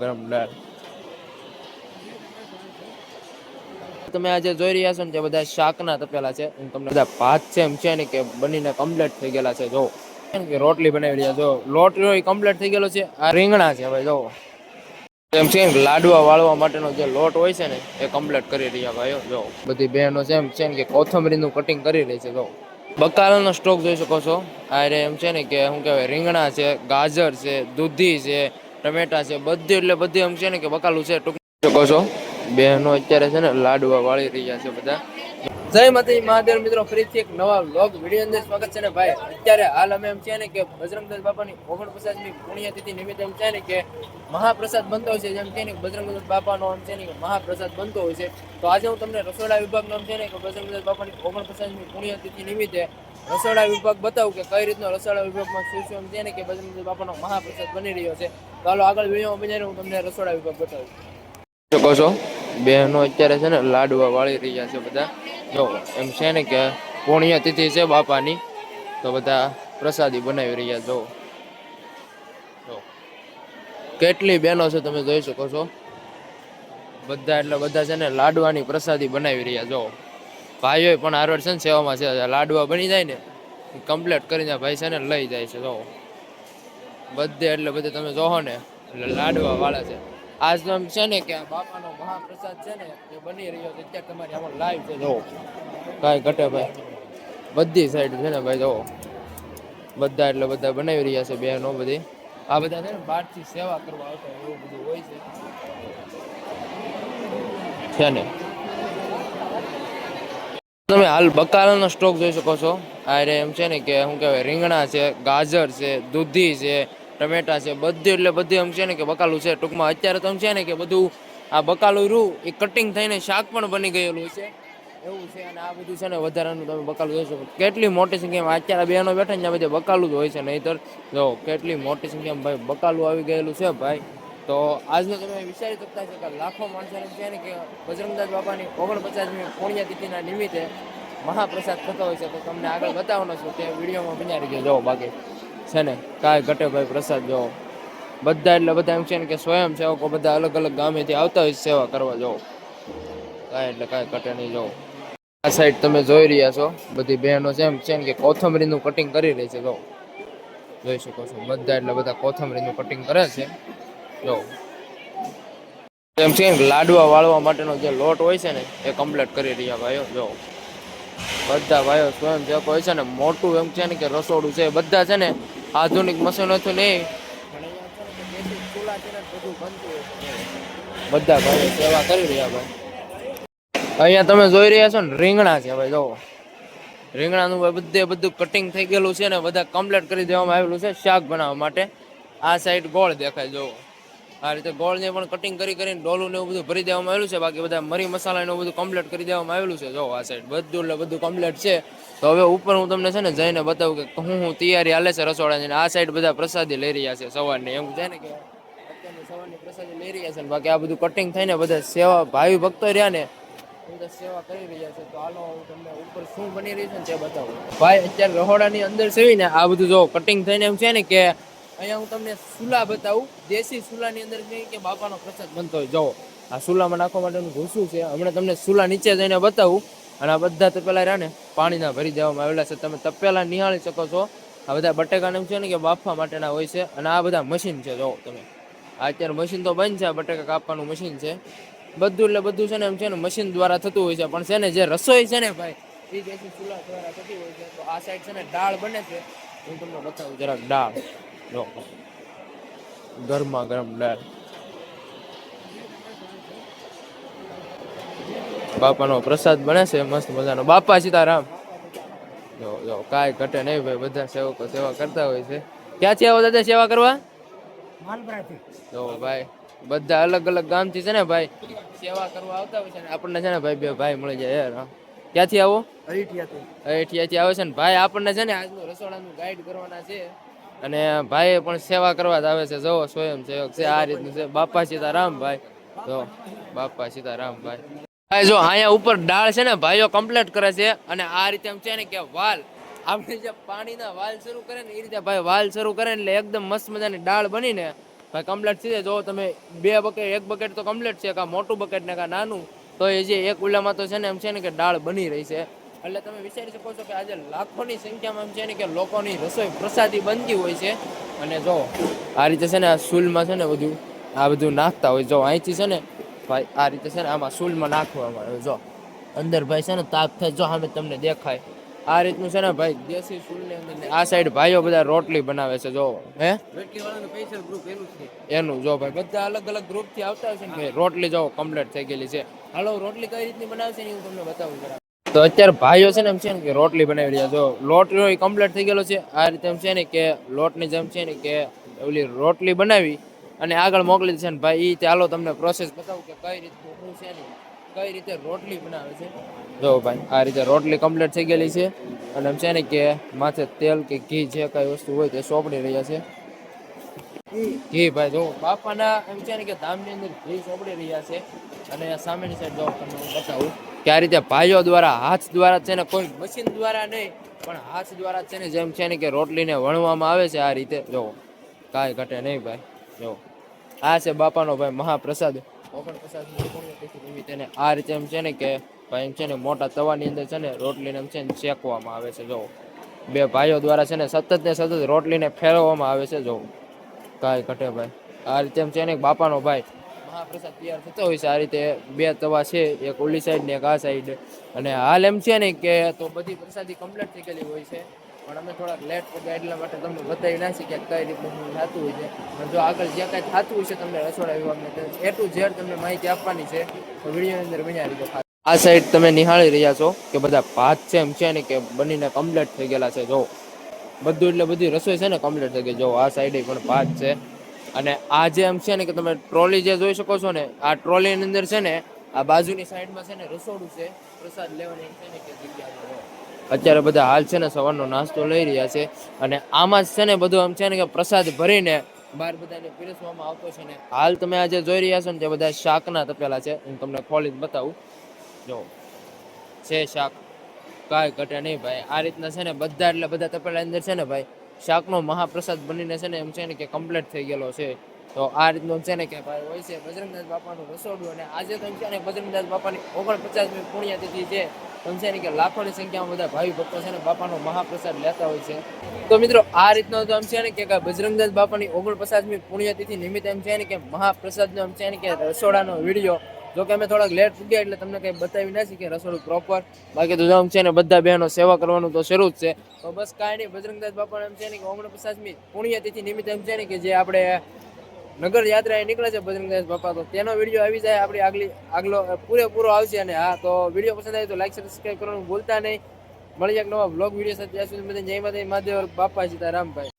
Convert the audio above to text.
ગરમ તમે આજે જોઈ રહ્યા છો ને તે બધા શાકના તપેલા છે તમને બધા ભાત છે એમ છે ને કે બનીને કમ્પ્લેટ થઈ ગયેલા છે, જો. કે રોટલી બનાવી રહ્યા, જો. લોટ રહ્યો એ કમ્પ્લીટ થઈ ગયેલો છે, આ રીંગણા છે ભાઈ, જો. એમ છે લાડવા વાળવા માટેનો જે લોટ હોય છે ને, એ કમ્પ્લેટ કરી રહ્યા ભાઈઓ જો. બધી બહેનો છે એમ છે ને કે કોથમરીનું કટિંગ કરી રહી છે, જો. બકાલાનો સ્ટોક જોઈ શકો છો. આ એમ છે ને કે શું કહેવાય, રીંગણા છે, ગાજર છે, દૂધી છે ટમેટા છે, બધી એટલે બધી એમ છે ને કે બકાલું છે, ટૂંક શકો છો. બહેનો અત્યારે છે ને લાડવા વાળી રહ્યા છે બધા. જય માતાજી મહાદેવ મિત્રો, ફરીથી એક નવા વ્લોગ વીડિયો અંદર સ્વાગત છે ને ભાઈ. અત્યારે હાલ અમે એમ છે ને કે બજરંગદાસ બાપાની ઓગણપચાસમી પુણ્યતિથિ નિમિત્તે એમ છે ને કે મહાપ્રસાદ બનતો હોય છે. જેમ કે બજરંગદાસ બાપાનો એમ છે ને કે મહાપ્રસાદ બનતો હોય છે. તો આજે હું તમને રસોડા વિભાગનો એમ છે ને કે બજરંગદાસ બાપાની ઓગણપચાસમી પુણ્યતિથિ નિમિત્તે રસોડા વિભાગ બતાવું કે કઈ રીતનો રસોડા વિભાગમાં શું શું છે ને કે બજરંગદાસ બાપાનો મહાપ્રસાદ બની રહ્યો છે. હાલો આગળ વિડીયોમાં બજારે હું તમને રસોડા વિભાગ બતાવું. શકો છો, બહેનો અત્યારે છે ને લાડવા વાળી રહ્યા છે બધા. જો એમ છે ને કે પુણ્ય તિથિ છે બાપાની, તો બધા પ્રસાદી બનાવી રહ્યા જો. કેટલી બહેનો છે તમે જોઈ શકો છો. બધા એટલે બધા છે ને લાડવાની પ્રસાદી બનાવી રહ્યા, જો. ભાઈઓ પણ હારવડ છે ને સેવામાં છે લાડવા બની જાય ને કમ્પ્લીટ કરીને ભાઈ છે ને લઈ જાય છે, જો. બધે એટલે બધે તમે જોહો ને, એટલે લાડવા વાળા છે. આજ તો એમ છે ને કે બાપાનો મહાપ્રસાદ છે ને, એ બની રહ્યો છે, અત્યારે તમારી આમાં લાઈવ છે જોવો કાંઈ ઘટે ભાઈ. બધી સાઈડ છે ને ભાઈ, જો. બધા એટલે બધા બનાવી રહ્યા છે, બહેનો બધી. આ બધા છે ને બહારથી સેવા કરવા આવતા એવું બધું હોય છે. છે ને? તમે હાલ બકાલાનો સ્ટોક જોઈ શકો છો. આ એમ છે ને કે શું કહેવાય, રીંગણા છે, ગાજર છે, દૂધી છે, ટમેટા છે, બધું એટલે બધું એમ છે ને કે બકાલું છે. ટૂંકમાં અત્યારે તો એમ છે ને કે બધું આ બકાલું રૂ, એ કટિંગ થઈને શાક પણ બની ગયેલું છે. એવું છે અને આ બધું છે ને વધારાનું તમે બકાલું જોઈ શકો. કેટલી મોટી સંખ્યામાં અત્યારે બહેનો બેઠા ને બધે બકાલું જ હોય છે. નહીતર જો કેટલી મોટી સંખ્યામાં ભાઈ બકાલું આવી ગયેલું છે ભાઈ. તો આજનો તમે વિચારી શકતા છો કે લાખો માણસો એમ છે ને કે બજરંગદાસ બાપાની ઓગણપચાસમી પુણ્યતિથિના નિમિત્તે મહાપ્રસાદ થતો હોય છે. તો તમને આગળ બતાવવાનો છું તે વિડીયોમાં બિનારી ગયો. જો બાકી છે ને, કાંઈ ઘટે ભાઈ પ્રસાદ જો. બધા એટલે બધા એમ છે ને કે સ્વયં સેવકો બધા અલગ અલગ ગામેથી આવતા હોય સેવા કરવા જો. કાંઈ એટલે કાંઈ ઘટે નહીં જો. આ સાઈડ તમે જોઈ રહ્યા છો. બધી બહેનો છે એમ છે ને કે કોથમરીનું કટિંગ કરી રહી છે જો. જોઈ શકો છો. બધા એટલે બધા કોથમરીનું કટિંગ કરે છે. જો. એમ છે લાડવા વાળવા માટેનો જે લોટ હોય છે ને, એ કમ્પ્લીટ કરી રહ્યા ભાઈઓ, જો. બધા ભાઈઓ સ્વયં જે હોય છે ને, મોટું એમ છે ને કે રસોડું છે બધા છે ને આધુનિક મશીનોથી નહીં બધા ભાઈઓ સેવા કરી રહ્યા ભાઈ. અહીંયા તમે જોઈ રહ્યા છો ને, રીંગણા છે ભાઈ, જો. રીંગણાનું ભાઈ બધે બધું કટિંગ થઈ ગયેલું છે ને, બધા કમ્પ્લીટ કરી દેવામાં આવેલું છે શાક બનાવવા માટે. આ સાઈડ ગોળ દેખાય, જો. આ રીતે ગોળને પણ કટિંગ કરી કરીને ડોલું ને એવું બધું ભરી દેવામાં આવેલું છે. બાકી બધા મરી મસાલા ને બધું કમ્પ્લીટ કરી દેવામાં આવેલું છે. જો, આ સાઈડ બધું એટલે બધું કમ્પ્લીટ છે. તો હવે ઉપર હું તમને છે ને જઈને બતાવું કે હું હું તૈયારી હાલે છે રસોડાની આ સાઈડ બધા પ્રસાદી લઈ રહ્યા છે સવારની. એમ છે ને કે સવારની પ્રસાદી લઈ રહ્યા છે ને બાકી આ બધું કટિંગ થઈને બધા સેવા ભાવિ ભક્તો રહ્યા ને બધા સેવા કરી રહ્યા છે. તો હાલો હું તમને ઉપર શું બની રહ્યું છે ને તે બતાવું. ભાઈ, અત્યારે રહોડાની અંદર સેવીને આ બધું જો કટિંગ થઈને એમ છે ને કે અહીંયા હું તમને સુલા બતાવું. દેશી સુલાની અંદર છે કે બાપાનો પ્રસાદ બનતો હોય. જુઓ, આ સુલામાં નાખવા માટેનું ભૂસું છે? હમણાં તમને સુલા નીચે જઈને બતાવું. અને આ બધા તપેલા રહ્યા ને, પાણીના ભરી દેવામાં આવેલા છે. તમે તપેલા નિહાળી શકો છો. આ બધા બટેકાને છે ને કે બાફવા માટેના હોય છે. અને આ બધા મશીન છે, જુઓ તમે. આ અત્યારે મશીન તો બંધ છે, આ બટેકા કાપવાનું મશીન છે. બધું એટલે બધું છે ને એમ છે ને મશીન દ્વારા થતું હોય છે. પણ છે ને જે રસોઈ છે ને ભાઈ, એ દેશી ચૂલા દ્વારા થતી હોય છે. તો આ સાઈડ છે ને દાળ બને છે. હું તમને બતાવું જરાક દાળ. જો ગરમા ગરમ દાળ. બાપાનો પ્રસાદ બને છે મસ્ત મજાનો. બાપા સીતારામ. જો જો કાંઈ ઘટે નહીં ભાઈ બધા સેવકો સેવા કરતા હોય છે. ક્યાંથી આવો દાદા સેવા કરવા? જો ભાઈ બધા અલગ અલગ ગામથી છે ને ભાઈ સેવા કરવા આવતા હોય છે ને આપણને છે ને ભાઈ બે ભાઈ મળી જાય યાર ક્યાંથી આવો? અઠિયાથી આવે છે ને ભાઈ આપણને છે ને આજનું રસોડાનું ગાઈડ કરવાના છે. અને ભાઈ પણ સેવા કરવા જ આવે છે જો સ્વયં સેવક છે, આ રીતનું છે. બાપા સીતારામ ભાઈ જો, બાપા સીતારામ ભાઈ ભાઈ જો, અહીંયા ઉપર ડાળ છે ને, ભાઈઓ કમ્પ્લીટ કરે છે અને આ રીતે એમ છે ને કે વાલ, આપણે જે પાણીના વાલ શરૂ કરે ને, એ રીતે ભાઈ વાલ શરૂ કરે એટલે એકદમ મસ્ત મજાની ડાળ બનીને ભાઈ કમ્પ્લેટ છે જો, તમે બે બકેટ એક બકેટ તો કમ્પ્લીટ છે કાં મોટું બકેટ ને કાં નાનું. તો એ જે એક ઉલામાં તો છે ને, એમ છે ને કે ડાળ બની રહી છે. એટલે તમે વિચારી શકો છો કે આજે લાખોની સંખ્યામાં છે ને કે લોકોની રસોઈ પ્રસાદી બનતી હોય છે. અને જો આ રીતે છે ને આ સૂલમાં છે ને બધું આ બધું નાખતા હોય. જો અહીંથી છે ને ભાઈ આ રીતે છે ને આમાં સૂલમાં નાખવામાં આવે. જો અંદર ભાઈ છે ને તાપ થાય જો સામે તમને દેખાય. આ રીતનું છે ને ભાઈ દેશી સૂલની અંદર આ સાઈડ ભાઈઓ બધા રોટલી બનાવે છે જો. હે? એનું જો ભાઈ બધા અલગ અલગ ગ્રુપથી આવતા હોય છે ને ભાઈ. રોટલી જો કમ્પ્લીટ થઈ ગયેલી છે. હાલો રોટલી કઈ રીતની બનાવે છે ને હું તમને બતાવું તો અત્યારે ભાઈઓ છે ને એમ છે ને કે રોટલી બનાવી રહ્યા જો લોટ કમ્પ્લીટ થઈ ગયેલો છે. આ રીતે એમ છે ને કે લોટની જેમ છે ને કે ઓલી રોટલી બનાવી અને આગળ મોકલી છે ને ભાઈ એ ચાલો તમને પ્રોસેસ બતાવું કે કઈ રીતે શું છે ને કઈ રીતે રોટલી બનાવે છે. જો ભાઈ, આ રીતે રોટલી કમ્પ્લીટ થઈ ગયેલી છે અને એમ છે ને કે માથે તેલ કે ઘી જે કઈ વસ્તુ હોય તે સોંપડી રહ્યા છે. ઘી ભાઈ, જો બાપાના એમ છે ને કે ધામની અંદર ઘી સોંપડી રહ્યા છે અને સામેની સાઈડ જો તમને બતાવું. કે આ રીતે ભાઈઓ દ્વારા, હાથ દ્વારા છે ને કોઈ મશીન દ્વારા નહીં, પણ હાથ દ્વારા છે ને જેમ છે ને કે રોટલીને વણવામાં આવે છે આ રીતે. જો, કાંઈ ઘટે નહીં ભાઈ. જો, આ છે બાપાનો ભાઈ મહાપ્રસાદ. તેને આ રીતે એમ છે ને કે ભાઈ એમ છે ને મોટા તવાની અંદર છે ને રોટલીને એમ છે ને શેકવામાં આવે છે. જો, બે ભાઈઓ દ્વારા છે ને સતત ને સતત રોટલીને ફેરવવામાં આવે છે. જો, કાંઈ ઘટે ભાઈ. આ રીતે એમ છે ને બાપાનો ભાઈ મહાપ્રસાદ તૈયાર થતો હોય છે. આ રીતે બે તવા છે, એક ઓલી સાઈડ ને એક આ સાઈડ અને હાલ એમ છે ને કે તો બધી પ્રસાદી કમ્પ્લીટ થઈ ગયેલી હોય છે. પણ અમે થોડાક લેટ પગ્યા એટલા માટે તમને બતાવી ના શકીએ કઈ રીતનું થતું હોય છે. પણ જો આગળ જે કાંઈ થતું હોય છે તમને રસોડા વિભાગને એ ટુ ઝેડ તમને માહિતી આપવાની છે. તો વિડીયોની અંદર બન્યા રીતે આ સાઈડ તમે નિહાળી રહ્યા છો કે બધા ભાત છે એમ છે ને કે બનીને કમ્પ્લીટ થઈ ગયેલા છે. જો બધું એટલે બધી રસોઈ છે ને કમ્પ્લીટ થઈ ગઈ. જો આ સાઈડે પણ ભાત છે. અને આ જે આમ છે ને કે તમે ટ્રોલી જે જોઈ શકો છો ને, આ ટ્રોલીની અંદર છે ને, આ બાજુની સાઈડમાં છે ને રસોડું છે, પ્રસાદ લેવાની છે ને કે જગ્યા અત્યારે બધા હાલ છે ને સવારનો નાસ્તો લઈ રહ્યા છે અને આમાં જ છે ને બધું આમ છે ને કે પ્રસાદ ભરીને બહાર બધાને પીરસવામાં આવતો છે ને. હાલ તમે આજે જોઈ રહ્યા છો ને તે બધા શાકના તપેલા છે, હું તમને ખોલીને બતાવું. જો, છે શાક. કાંઈ ઘટે નહીં ભાઈ. આ રીતના છે ને બધા એટલે બધા તપેલા અંદર છે ને ભાઈ શાકનો મહાપ્રસાદ બનીને છે ને એમ છે ને કે કમ્પ્લીટ થઈ ગયેલો છે. તો આ રીતનો છે ને કે ભાઈ હોય છે બજરંગદાસ બાપાનું રસોડું અને આજે તો છે ને બજરંગદાસ બાપાની ઓગણપચાસમી પુણ્યતિથિ છે. એમ છે ને કે લાખોની સંખ્યામાં બધા ભાઈ ભક્તો છે ને બાપાનો મહાપ્રસાદ લેતા હોય છે. તો મિત્રો, આ રીતનો તો એમ છે ને કે બજરંગદાસ બાપાની ઓગણપચાસમી પુણ્યતિથિ નિમિત્તે એમ છે ને કે મહાપ્રસાદનો એમ છે ને કે રસોડાનો વીડિયો જો કે અમે થોડાક લેટ પૂગ્યા એટલે તમને કંઈ બતાવી ના શકીએ, રસોડું પ્રોપર બાકી તો જમ છે ને બધા બહેનો સેવા કરવાનું તો શરૂ જ છે. તો બસ કાંઈ નહીં, બજરંગદાસ બાપા એમ છે ને કે ઓગણપચાસમી પુણ્યતિથિ નિમિત્તે એમ છે ને કે જે આપણે નગર યાત્રા નીકળે છે બજરંગદાસ બાપા, તો તેનો વીડિયો આવી જાય આપણી આગલી, આગલો પૂરેપૂરો આવશે અને હા, તો વીડિયો પસંદ આવે તો લાઈક સબસ્ક્રાઈબ કરવાનું ભૂલતા નહીં. મળી એક નવા બ્લોગ વીડિયો સાથે, ત્યાં જય માતા મહાદેવ, બાપા સીતારામ ભાઈ.